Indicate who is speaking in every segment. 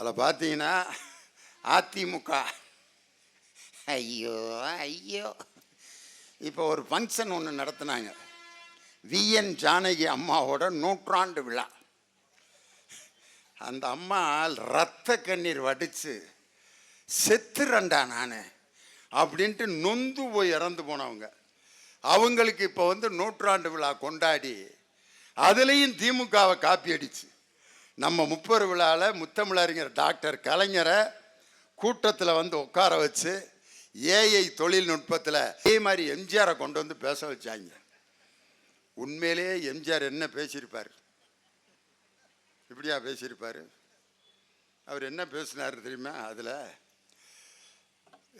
Speaker 1: அதில் பார்த்தீங்கன்னா அதிமுக. ஐயோ ஐயோ. இப்போ ஒரு ஃபங்க்ஷன் ஒன்று நடத்துனாங்க. விஎன் ஜானகி அம்மாவோட நூற்றாண்டு விழா. அந்த அம்மா ரத்த கண்ணீர் வடித்து செத்துறண்டா நான் அப்படின்ட்டு நொந்து போய் இறந்து போனவங்க. அவங்களுக்கு இப்போ வந்து நூற்றாண்டு விழா கொண்டாடி அதுலேயும் திமுகவை காப்பி அடிச்சு. நம்ம முப்பது விழாவில் முத்தமிழறிஞர் டாக்டர் கலைஞரை கூட்டத்தில் வந்து உட்கார வச்சு ஏஐ தொழில்நுட்பத்தில் இதே மாதிரி எம்ஜிஆரை கொண்டு வந்து பேச வச்சாங்க. உண்மையிலேயே எம்ஜிஆர் என்ன பேசியிருப்பார்? இப்படியா பேசியிருப்பார்? அவர் என்ன பேசினார் தெரியுமா? அதில்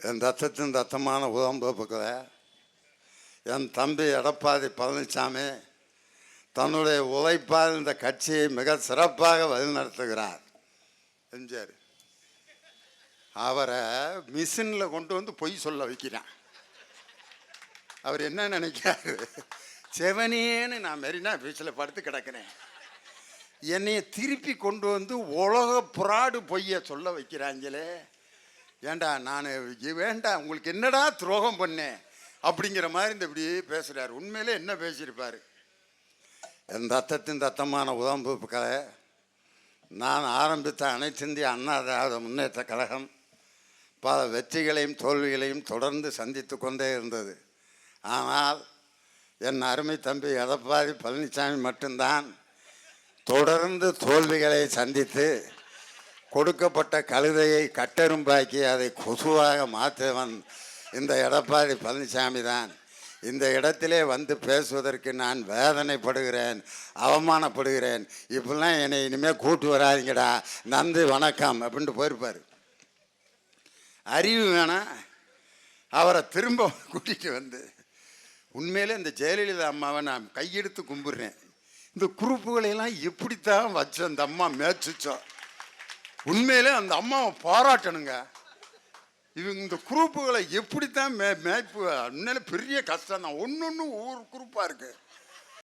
Speaker 1: என் தத்தத்தின் தத்தமான உடம்புகளை என் தம்பி எடப்பாடி பழனிசாமி தன்னுடைய உழைப்பால் இந்த கட்சியை மிக சிறப்பாக வழிநடத்துகிறார். எம்ஜிஆர். அவரை மிஷினில் கொண்டு வந்து பொய் சொல்ல வைக்கிறான். அவர் என்ன நினைக்கிறாரு? செவனேன்னு நான் மெரினா பீச்சில் படுத்து கிடக்கிறேன். என்னையை திருப்பி கொண்டு வந்து உலக புறாடு பொய்ய சொல்ல வைக்கிறாங்களே. ஏண்டா நான் வேண்டாம் உங்களுக்கு என்னடா துரோகம் பண்ணேன்? அப்படிங்கிற மாதிரி இந்த இப்படி பேசுகிறார் உண்மையிலே என்ன பேசியிருப்பார்? என் ரத்தத்தின் ரத்தமான கலை. நான் ஆரம்பித்த அனைத்திந்திய அண்ணா திராவிட முன்னேற்ற கழகம் பல வெற்றிகளையும் தோல்விகளையும் தொடர்ந்து சந்தித்து கொண்டே இருந்தது. ஆனால் என் அருமை தம்பி எடப்பாடி பழனிசாமி மட்டும்தான் தொடர்ந்து தோல்விகளை சந்தித்து கொடுக்கப்பட்ட கழுதையை கட்டெரும்பாக்கி அதை கொசுவாக மாற்றியவன் இந்த எடப்பாடி பழனிசாமி தான் இந்த இடத்திலே வந்து பேசுவதற்கு நான் வேதனைப்படுகிறேன் அவமானப்படுகிறேன். இப்படிலாம் என்னை இனிமேல் கூட்டு வராதீங்கடா. நந்தி வணக்கம் அப்படின்ட்டு போயிருப்பார். அறிவு வேணாம் அவரை திரும்ப கூட்டிகிட்டு வந்து உண்மையிலே இந்த ஜெயலலிதா அம்மாவை நான் கையெடுத்து கும்பிட்றேன். இந்த குறிப்புகளையெல்லாம் எப்படித்தான் வச்சு அந்த அம்மா மேய்ச்சிச்சோம் உண்மையிலே அந்த அம்மாவை பாராட்டணுங்க. இவங்க இந்த குரூப்புகளை எப்படித்தான் மே மேய்ப்பு உண்மையில பெரிய கஷ்டம் தான் ஒன்று ஒன்று ஒவ்வொரு குரூப்பாக இருக்குது